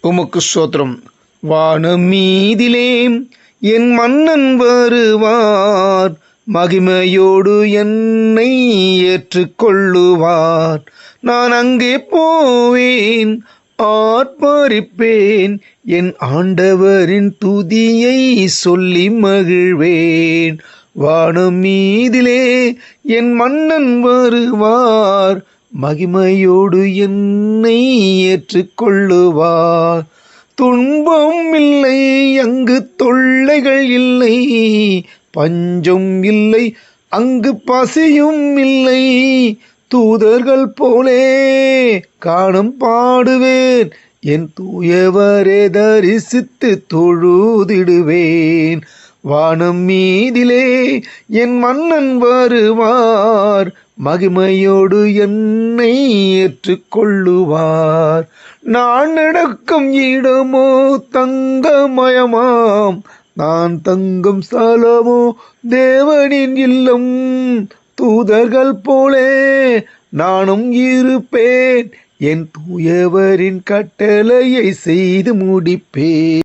உமக்கு சோத்திரம். வானம் மீதிலே என் மன்னன் வருவார். மகிமையோடு என்னை ஏற்றுக்கொள்ளுவார். நான் அங்கே போவேன் ஆர்ப்பரிப்பேன். என் ஆண்டவரின் துதியை சொல்லி மகிழ்வேன். வானம் மீதிலே என் மன்னன் வருவார். மகிமையோடு என்னை ஏற்றுக்கொள்ளுவார். துன்பம் இல்லை அங்கு தொல்லைகள் இல்லை பஞ்சம் இல்லை அங்கு பசியும் இல்லை. தூதர்கள் போலே காணும் பாடுவேன் என் தூயவரே தரிசித்து தொழுதிடுவேன். வானம் மீதிலே என் மன்னன் வருவார் மகிமையோடு என்னை ஏற்றுக்கொள்ளுவார். நான் நடக்கும் இடமோ தங்கமயமாம். நான் தங்கும் ஸ்தலமோ தேவனின் இல்லம். தூதர்கள் போலே நானும் இருப்பேன். என் தூயவரின் கட்டளையை செய்து முடிப்பேன்.